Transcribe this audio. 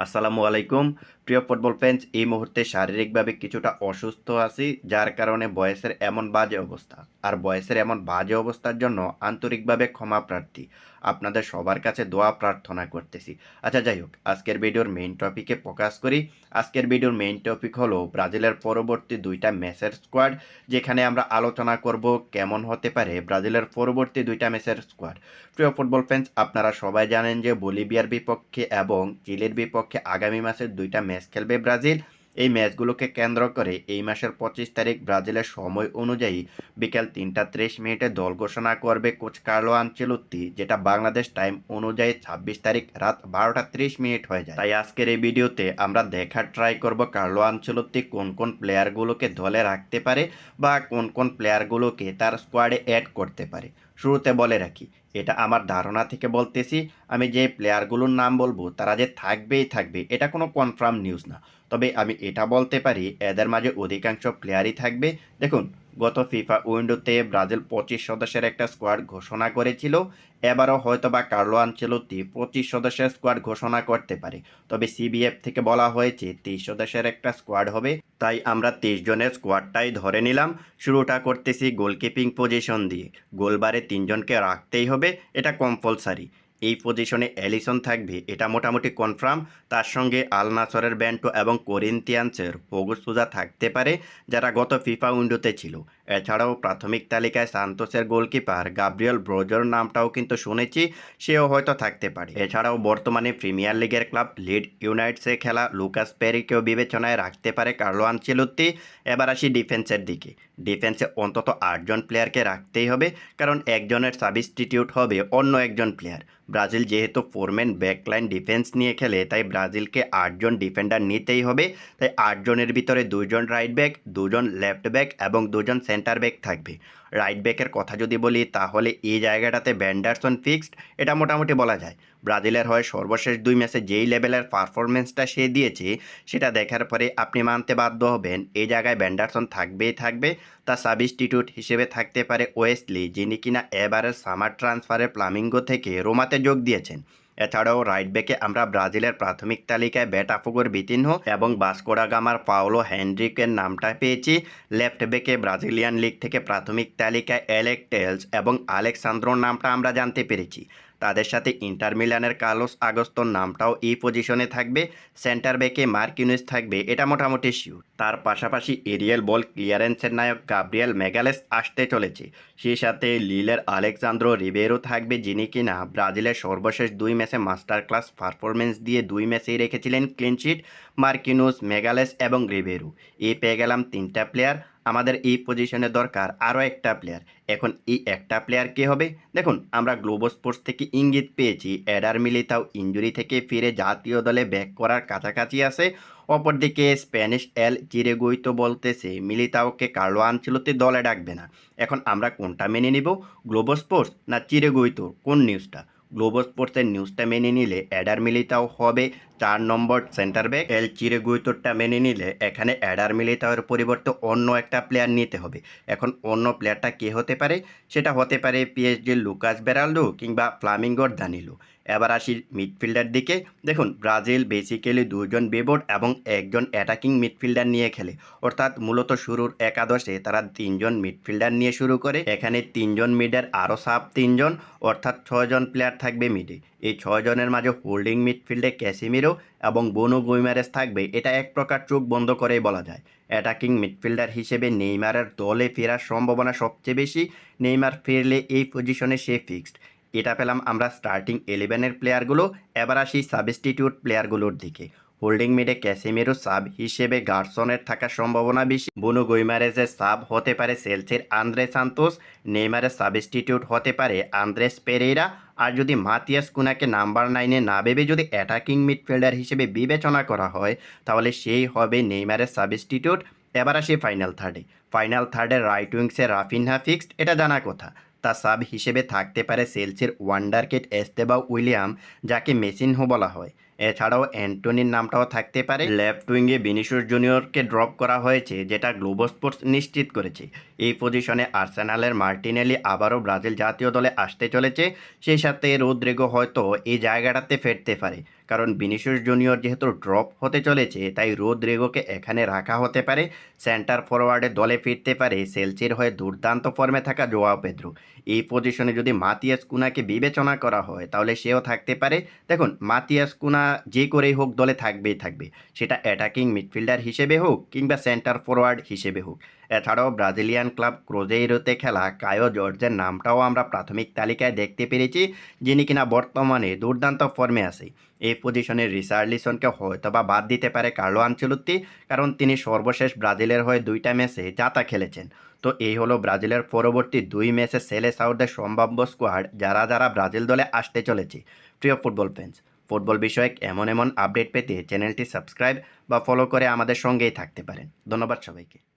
আসসালামু আলাইকুম। প্রিয় ফুটবল ফ্যান্স এই মুহূর্তে শারীরিকভাবে কিছুটা অসুস্থ আছি, যার কারণে বয়সের এমন বাজে অবস্থা। আর বয়সের এমন বাজে অবস্থার জন্য আন্তরিকভাবে ক্ষমা প্রার্থী। আপনাদের সবার কাছে দোয়া প্রার্থনা করতেছি। আচ্ছা যাই হোক, আজকের ভিডিওর মেইন টপিকে প্রকাশ করি। আজকের ভিডিওর মেইন টপিক হলো ব্রাজিলের পরবর্তী দুইটা ম্যাচের স্কোয়াড যেখানে আমরা আলোচনা করব কেমন হতে পারে ব্রাজিলের পরবর্তী দুইটা ম্যাচের স্কোয়াড প্রিয় ফুটবল ফ্যান্স আপনারা সবাই জানেন যে বলিভিয়ার বিপক্ষে এবং চিলির বিপক্ষে আগামী মাসের দুইটা ম্যাচ খেলবে ব্রাজিল। এই ম্যাচগুলোকে কেন্দ্র করে এই মাসের পঁচিশ তারিখ ব্রাজিলের সময় অনুযায়ী বিকেল তিনটা ত্রিশ মিনিটে দল ঘোষণা করবে কোচ কার্লো আনচেলুত্তি, যেটা বাংলাদেশ টাইম অনুযায়ী ছাব্বিশ তারিখ রাত বারোটা ত্রিশ মিনিট হয়ে যায়। তাই আজকের এই ভিডিওতে আমরা দেখার ট্রাই করব কার্লো আনচেলুত্তি কোন কোন প্লেয়ারগুলোকে দলে রাখতে পারে বা কোন কোন প্লেয়ারগুলোকে তার স্কোয়াডে অ্যাড করতে পারে। শুরুতে বলে রাখি, এটা আমার ধারণা থেকে বলতেছি, আমি যে প্লেয়ারগুলোর নাম বলব, তারা যে থাকবেই থাকবে, এটা কোনো কনফার্ম নিউজ না। তবে আমি এটা বলতে পারি, এদের মাঝে অধিকাংশ প্লেয়ারই থাকবে। দেখুন গত ফিফা উইন্ডোতে ব্রাজিল পঁচিশ সদস্যের একটা স্কোয়াড ঘোষণা করেছিল। এবারও হয়তো বা কার্লো আনচেলত্তি পঁচিশ সদস্যের স্কোয়াড ঘোষণা করতে পারে। তবে সিবিএফ থেকে বলা হয়েছে তেইশ সদস্যের একটা স্কোয়াড হবে। তাই আমরা তেইশ জনের স্কোয়াডটাই ধরে নিলাম। শুরুটা করতেছি গোলকিপিং পজিশন দিয়ে। গোলবারে তিনজনকে রাখতেই হবে, এটা কম্পালসারি এই পজিশনে অ্যালিসন থাকবে, এটা মোটামুটি কনফার্ম তার সঙ্গে আলনাসরের ব্যান্টো এবং কোরিন্তিয়ান্সের হোগোসুজা থাকতে পারে, যারা গত ফিফা উইন্ডোতে ছিল। এছাড়াও প্রাথমিক তালিকায় সান্তোসের গোলকিপার গাব্রিয়েল ব্রোজর নামটাও কিন্তু শুনেছি, সেও হয়তো থাকতে পারে। এছাড়াও বর্তমানে প্রিমিয়ার লিগের ক্লাব লিড ইউনাইটসে খেলা লুকাস পেরিকেও বিবেচনায় রাখতে পারে কার্লো আনচেলুত্তি। এবার আসি ডিফেন্সের দিকে। ডিফেন্সে অন্তত আটজন প্লেয়ারকে রাখতেই হবে, কারণ একজনের সাবস্টিটিউট হবে অন্য একজন প্লেয়ার। ব্রাজিল যেহেতু ফোরম্যান ব্যাকলাইন ডিফেন্স নিয়ে খেলে, তাই ব্রাজিলকে আটজন ডিফেন্ডার নিতেই হবে। তাই আটজনের ভিতরে দুজন রাইট ব্যাক, দুজন লেফট ব্যাক এবং দুজন সেন্টার ব্যাক থাকবে। রাইট ব্যাকের কথা যদি বলি, তাহলে এই জায়গাটাতে ব্যান্ডারসন ফিক্সড এটা মোটামুটি বলা যায়। ব্রাজিলের হয়ে সর্বশেষ দুই ম্যাচে যেই লেভেলের পারফরমেন্সটা সে দিয়েছে, সেটা দেখার পরে আপনি মানতে বাধ্য হবেন, এই জায়গায় ব্যান্ডারসন থাকবেই থাকবে। তা সাবস্টিটিউট হিসেবে থাকতে পারে ওয়েস্টলি যিনি কিনা এবারের সামার ট্রান্সফারের প্লামিঙ্গো থেকে রোমাতে যোগ দিয়েছেন। এছাড়াও রাইট ব্যাকে আমরা ব্রাজিলের প্রাথমিক তালিকায় বেটাফুগোর বিতিনহ এবং বাসকোড়া গামার পাওলো হ্যান্ড্রিকের নামটা পেয়েছি। লেফট ব্যাকে ব্রাজিলিয়ান লিগ থেকে প্রাথমিক তালিকায় অ্যালেক টেলস এবং আলেকসান্দ্রোর নামটা আমরা জানতে পেরেছি। তাদের সাথে ইন্টার মিলানের কার্লোস আগস্তর নামটাও এই পজিশনে থাকবে, সেন্টার ব্যাকে মার্কিনুস থাকবে, এটা মোটামুটি শিওর তার পাশাপাশি এরিয়াল বল ক্লিয়ারেন্সের নায়ক গাব্রিয়েল মেগালেস আসতে চলেছে। সেই সাথে লিলের আলেকজান্দ্রো রিবেরো থাকবে, যিনি কিনা ব্রাজিলের সর্বশেষ দুই ম্যাচে মাস্টার ক্লাস পারফরমেন্স দিয়ে দুই ম্যাচেই রেখেছিলেন ক্লিনশিট মার্কিনুস মেগালেস এবং রিবেরো। এই পেয়ে গেলাম তিনটা প্লেয়ার। আমাদের এই পজিশনে দরকার আরও একটা প্লেয়ার এখন এই একটা প্লেয়ার কে হবে? দেখুন, আমরা গ্লোবো স্পোর্টস থেকে ইঙ্গিত পেয়েছি। এডার মিলিতাও ইঞ্জুরি থেকে ফিরে জাতীয় দলে ব্যাক করার কাছাকাছি আছে। অপরদিকে স্প্যানিশ এল চিরেগুইতো বলতেছে, মিলিতাওকে কার্লো আনচেলতি দলে ডাকবে না। এখন আমরা কোনটা মেনে নিব? গ্লোবো স্পোর্টস না চিরেগুইতো কোন নিউজটা গ্লোবো স্পোর্টসের নিউজটা মেনে নিলে অ্যাডার মিলিতাও হবে। চার নম্বর সেন্টার ব্যাক এল চিরে গুইতোরটা মেনে নিলে এখানে অ্যাডার মিলিতাওয়ের পরিবর্তে অন্য একটা প্লেয়ার নিতে হবে। এখন অন্য প্লেয়ারটা কে হতে পারে? সেটা হতে পারে পিএসডির লুকাস বেরালডো কিংবা ফ্লামিঙ্গোর দানিলো। এবার আসি মিডফিল্ডার দিকে। দেখুন, ব্রাজিল বেসিক্যালি দুজন বেবোর্ড এবং একজন অ্যাটাকিং মিডফিল্ডার নিয়ে খেলে। অর্থাৎ মূলত শুরুর একাদশে তারা তিনজন মিডফিল্ডার নিয়ে শুরু করে। এখানে তিনজন মিডের আরও সাব তিনজন, অর্থাৎ ছয়জন প্লেয়ার থাকবে মিডে এই ছয়জনের মাঝে হোল্ডিং মিডফিল্ডে ক্যাসিমিরো এবং বনু গুইমারেস থাকবে। এটা এক প্রকার চোখ বন্ধ করেই বলা যায়। অ্যাটাকিং মিডফিল্ডার হিসেবে নেইমারের দলে ফেরার সম্ভাবনা সবচেয়ে বেশি। নেইমার ফিরলে এই পজিশনে সে ফিক্সড এটা পেলাম আমরা স্টার্টিং ইলেভেনের প্লেয়ারগুলো এবার আসি সাবস্টিটিউট প্লেয়ারগুলোর দিকে। হোল্ডিং মিডে ক্যাসিমেরো সাব হিসেবে গার্সনের থাকার সম্ভাবনা বেশি। বুনো গৈমারেজের সাব হতে পারে সেলসের আন্দ্রে সান্তোস নেইমারের সাবস্টিটিউট হতে পারে আন্দ্রেস পেরেইরা আর যদি মাতিয়াস কুনাকে নাম্বার নাইনে না ভেবে যদি অ্যাটাকিং মিডফিল্ডার হিসেবে বিবেচনা করা হয়, তাহলে সেই হবে নেইমারের সাবস্টিটিউট এবার আসি ফাইনাল থার্ডে ফাইনাল থার্ডের রাইট উইংসে রাফিনহা ফিক্সড এটা জানা কথা। তা সাব হিসেবে থাকতে পারে সেলসের ওয়ান্ডারকেট এস্তেবা উইলিয়াম, যাকে মেসিনহো বলা হয়। এছাড়াও অ্যান্টনির নামটাও থাকতে পারে। লেফট উইংয়ে বিনিশুর জুনিয়রকে ড্রপ করা হয়েছে, যেটা গ্লোবো স্পোর্টস নিশ্চিত করেছে। এই পজিশনে আর্সেনালের মার্টিনেলি আবারও ব্রাজিল জাতীয় দলে আসতে চলেছে। সেই সাথে রোদ্রেগো হয়তো এই জায়গাটাতে ফেরতে পারে। কারণ বিনিশিয়াস জুনিয়র যেহেতু ড্রপ হতে চলেছে, তাই রোদ্রেগোকে এখানে রাখা হতে পারে। সেন্টার ফরওয়ার্ডে দলে ফিরতে পারে সেলসির হয়ে দুর্দান্ত ফর্মে থাকা জোয়াও পেদ্রো। এই পজিশনে যদি মাতিয়াস কুনাকে বিবেচনা করা হয়, তাহলে সেও থাকতে পারে। দেখুন, মাতিয়াস কুনা যে করেই হোক দলে থাকবেই থাকবে। সেটা অ্যাটাকিং মিডফিল্ডার হিসেবে হোক কিংবা সেন্টার ফরওয়ার্ড হিসেবে হোক। এছাড়াও ব্রাজিলিয়ান ক্লাব ক্রোজেইরোতে খেলা। কায়ো জর্জের নামটাও আমরা প্রাথমিক তালিকায় দেখতে পেরেছি, যিনি কিনা বর্তমানে দুর্দান্ত ফর্মে আছে। এই পজিশনে রিসার্লিসনকে হয়তো বা বাদ দিতে পারে কার্লো আঞ্চলুত্তি কারণ তিনি সর্বশেষ ব্রাজিলের হয়ে দুইটা ম্যাচে যাতা খেলেছেন। তো এই হলো ব্রাজিলের পরবর্তী দুই ম্যাচে সেলে সাউথের সম্ভাব্য স্কোয়াড যারা যারা ব্রাজিল দলে আসতে চলেছে। প্রিয় ফুটবল ফ্যান্স ফুটবল বিষয়ক এমন এমন আপডেট পেতে চ্যানেলটি সাবস্ক্রাইব বা ফলো করে আমাদের সঙ্গেই থাকতে পারেন। ধন্যবাদ সবাইকে।